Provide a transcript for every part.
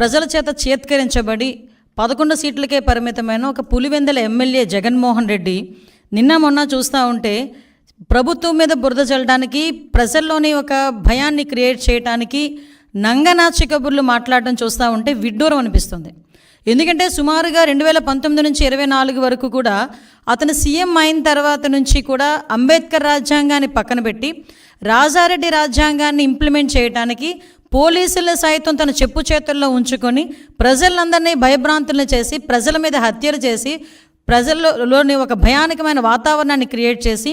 ప్రజల చేత చేత్కరించబడి పదకొండు సీట్లకే పరిమితమైన ఒక పులివెందల ఎమ్మెల్యే జగన్మోహన్ రెడ్డి నిన్న మొన్న చూస్తూ ఉంటే ప్రభుత్వం మీద బురద చల్లడానికి ప్రజల్లోని ఒక భయాన్ని క్రియేట్ చేయడానికి నంగనాచి కబుర్లు మాట్లాడడం చూస్తూ ఉంటే విడ్డూరం అనిపిస్తుంది. ఎందుకంటే సుమారుగా రెండు వేల పంతొమ్మిది నుంచి ఇరవై నాలుగు వరకు కూడా అతను సీఎం అయిన తర్వాత నుంచి కూడా అంబేద్కర్ రాజ్యాంగాన్ని పక్కన పెట్టి రాజారెడ్డి రాజ్యాంగాన్ని ఇంప్లిమెంట్ చేయడానికి పోలీసులు సైతం తన చెప్పు చేతుల్లో ఉంచుకొని ప్రజలందరినీ భయభ్రాంతులను చేసి ప్రజల మీద హత్యలు చేసి ప్రజల్లోని ఒక భయానకమైన వాతావరణాన్ని క్రియేట్ చేసి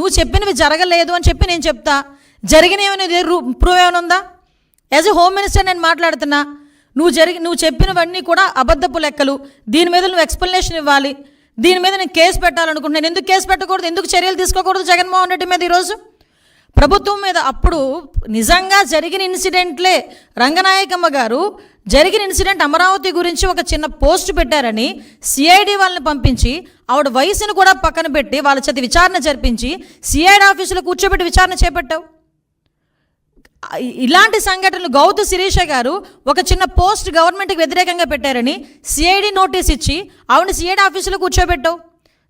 నువ్వు చెప్పినవి జరగలేదు అని చెప్పి నేను చెప్తా. జరిగినవి ప్రూవ్ ఏమైనా ఉందా? యాజ్ ఎ హోమ్ మినిస్టర్ నేను మాట్లాడుతున్నా. నువ్వు జరిగి నువ్వు చెప్పినవన్నీ కూడా అబద్ధపు లెక్కలు. దీని మీద నువ్వు ఎక్స్ప్లెనేషన్ ఇవ్వాలి. దీని మీద నేను కేసు పెట్టాలనుకుంటున్నాను. ఎందుకు కేసు పెట్టకూడదు? ఎందుకు చర్యలు తీసుకోకూడదు? జగన్మోహన్ రెడ్డి మీద ఈరోజు? ప్రభుత్వం మీద అప్పుడు నిజంగా జరిగిన ఇన్సిడెంట్లే. రంగనాయకమ్మ గారు జరిగిన ఇన్సిడెంట్ అమరావతి గురించి ఒక చిన్న పోస్ట్ పెట్టారని సిఐడి వాళ్ళని పంపించి ఆవిడ వయసును కూడా పక్కన పెట్టి వాళ్ళ చేతి విచారణ జరిపించి సిఐడి ఆఫీసులో కూర్చోబెట్టి విచారణ చేపట్టావు? ఇలాంటి సంఘటనలు గౌతు శిరీష గారు ఒక చిన్న పోస్ట్ గవర్నమెంట్కి వ్యతిరేకంగా పెట్టారని సిఐడి నోటీస్ ఇచ్చి ఆవిడ సిఐడి ఆఫీసులో కూర్చోబెట్టావు?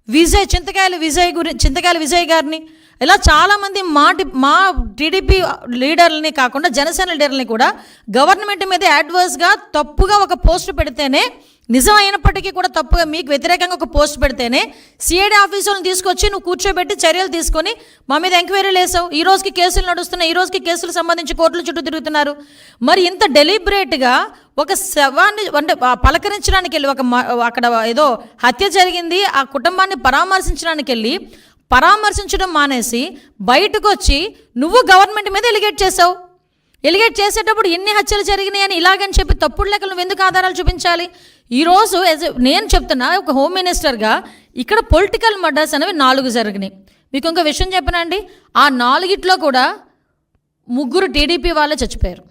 విజయ్ చింతకాయలు విజయ్ గురి చింతకాయల విజయ్ గారిని ఇలా చాలామంది మా మా టీడీపీ లీడర్లని కాకుండా జనసేన లీడర్లని కూడా గవర్నమెంట్ మీద యాడ్వర్స్గా తప్పుగా ఒక పోస్ట్ పెడితేనే నిజం అయినప్పటికీ కూడా తప్పుగా మీకు వ్యతిరేకంగా ఒక పోస్ట్ పెడితేనే సిఐడి ఆఫీసులను తీసుకొచ్చి నువ్వు కూర్చోబెట్టి చర్యలు తీసుకొని మా మీద ఎంక్వైరీలు వేసావు. ఈ రోజుకి కేసులు నడుస్తున్నాయి. ఈ రోజుకి కేసులు సంబంధించి కోర్టుల చుట్టూ తిరుగుతున్నారు. మరి ఇంత డెలిబరేట్గా ఒక శవాన్ని అంటే పలకరించడానికి వెళ్ళి ఒక అక్కడ ఏదో హత్య జరిగింది ఆ కుటుంబాన్ని పరామర్శించడానికి వెళ్ళి పరామర్శించడం మానేసి బయటకు వచ్చి నువ్వు గవర్నమెంట్ మీద ఎలిగేట్ చేసావు. ఎలిగేట్ చేసేటప్పుడు ఎన్ని హత్యలు జరిగినాయి అని ఇలాగని చెప్పి తప్పుడు లెక్కలు నువ్వు ఎందుకు ఆధారాలు చూపించాలి? ఈరోజు నేను చెప్తున్నా ఒక హోమ్ మినిస్టర్గా ఇక్కడ పొలిటికల్ మర్డర్స్ అనేవి నాలుగు జరిగినాయి. మీకు ఇంకో విషయం చెప్పనండి ఆ నాలుగిట్లో కూడా ముగ్గురు టీడీపీ వాళ్ళే చచ్చిపోయారు.